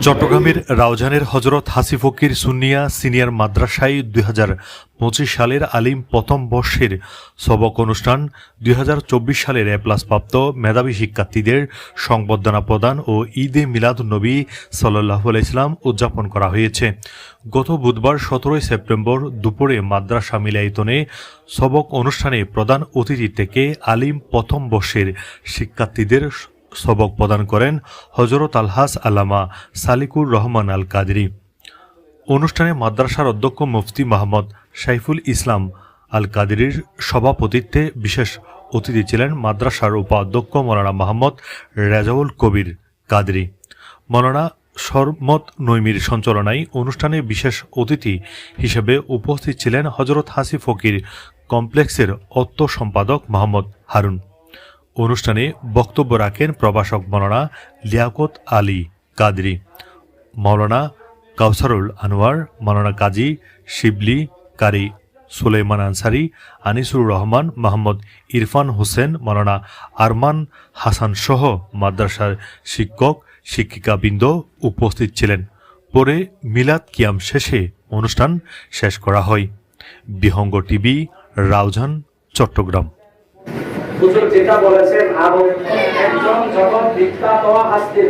চট্টগ্রামের রাউজানের হজরত হাসি ফকির সুন্নিয়া সিনিয়র মাদ্রাসায় দুই পঁচিশ সালের আলিম প্রথম বর্ষের সবক অনুষ্ঠান, দুই হাজার চব্বিশ সালের এ প্লাস প্রাপ্ত মেধাবী শিক্ষার্থীদের সংবর্ধনা প্রদান ও ঈদে মিলাদ নবী সাল্লাহ ইসলাম উদযাপন করা হয়েছে। গত বুধবার সতেরোই সেপ্টেম্বর দুপুরে মাদ্রাসা মিলায়তনে সবক অনুষ্ঠানে প্রধান অতিথি থেকে আলিম প্রথম বর্ষের শিক্ষার্থীদের সবক প্রদান করেন হজরত আলহাস আলামা সালিকুর রহমান আল কাদরি অনুষ্ঠানে মাদ্রাসার অধ্যক্ষ মুফতি মাহমদ সাইফুল ইসলাম আল কাদরির সভাপতিত্বে বিশেষ অতিথি ছিলেন মাদ্রাসার উপাধ্যক্ষ মৌলানা মাহমদ রেজাউল কবির কাদরি। মৌলানা সরমত নৈমির সঞ্চালনায় অনুষ্ঠানে বিশেষ অতিথি হিসেবে উপস্থিত ছিলেন হজরত হাসি ফকির কমপ্লেক্সের অর্থ সম্পাদক মোহাম্মদ হারুন। অনুষ্ঠানে বক্তব্য রাখেন প্রভাষক মৌলানা লিয়াকত আলী কাদরি মৌলানা কাউসারুল আনোয়ার মৌলানা কাজী শিবলি, কারি সুলেমান আনসারি, আনিসুর রহমান, মোহাম্মদ ইরফান হোসেন মৌলানা আরমান হাসান সহ মাদ্রাসার শিক্ষক, শিক্ষিকাবৃন্দ উপস্থিত ছিলেন। পরে মিলাদ কিয়াম শেষে অনুষ্ঠান শেষ করা হয়। বিহঙ্গ টিভি, রাউজান, চট্টগ্রাম। হুজুর যেটা বলেছেন আরও একজন যখন বিখ্যাত হাস্তি